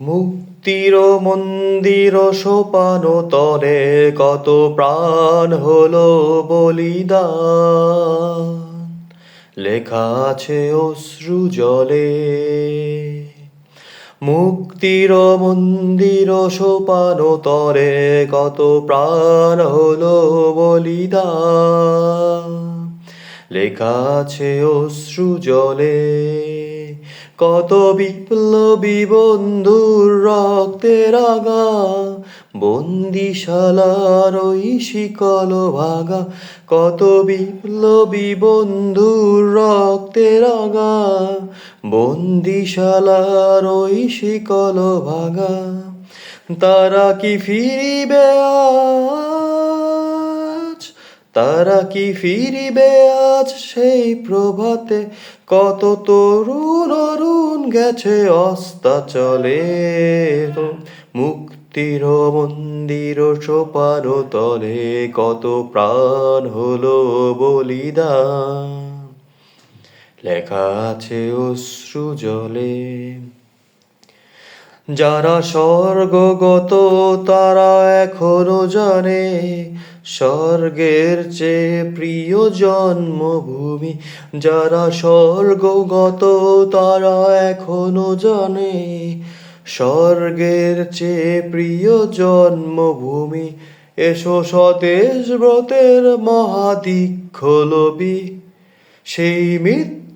মুক্তির মন্দির সোপান তরে কত প্রাণ হলো বলিদান। লেখা আছে অশ্রু জলে। মুক্তির মন্দির সোপান তরে কত প্রাণ হলো বলিদান। লেখা আছে অশ্রু জলে। কত বিপ্লবী বন্ধুর রক্তের আগা বন্দিশালার ওই শিকল ভাগা, কত বিপ্লবী বন্ধুর রক্তের আগা বন্দিশালার ওই শিকল ভাগা। তারা কি ফিরিবে আজ? তারা কি ফিরিবে আজ সেই প্রভাতে? কত অরুণ গেছে অস্তাচলে। মুক্তির মন্দির সোপার তলে কত প্রাণ হলো বলিদান। লেখা আছে অশ্রু জলে। যারা স্বর্গগত তারা এখনও জানে স্বর্গের চেয়ে প্রিয় জন্মভূমি, যারা স্বর্গগত, তারা এখনও জানে। স্বর্গের চেয়ে প্রিয় জন্মভূমি, এসো স্বদেশ ব্রতের মহাদীক্ষলবি। সেই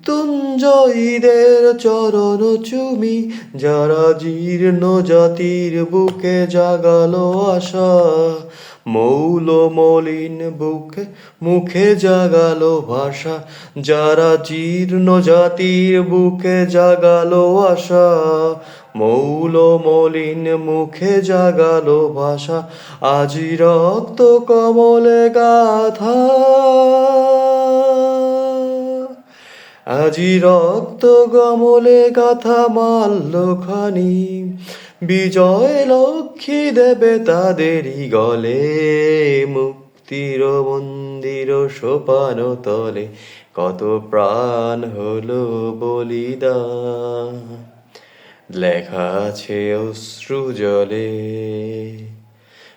মৃত্যুঞ্জয়ীদের চরণ চুমি, যারা জীর্ণ জাতির বুকে জাগালো আশা। মৌল মলিন বুকে মুখে জাগালো ভাষা, যারা জীর্ণ জাতির বুকে জাগালো আশা। মৌল মলিন মুখে জাগালো ভাষা, আজি রক্ত কমলে গাথা। আজি রক্ত গমলে গাথা মাল্য খানি বিজয় লক্ষ্মী দেবে তাদেরই গলে। মুক্তির মন্দির সোপান তলে। কত প্রাণ হলো বলিদান। লেখা আছে অশ্রু জলে।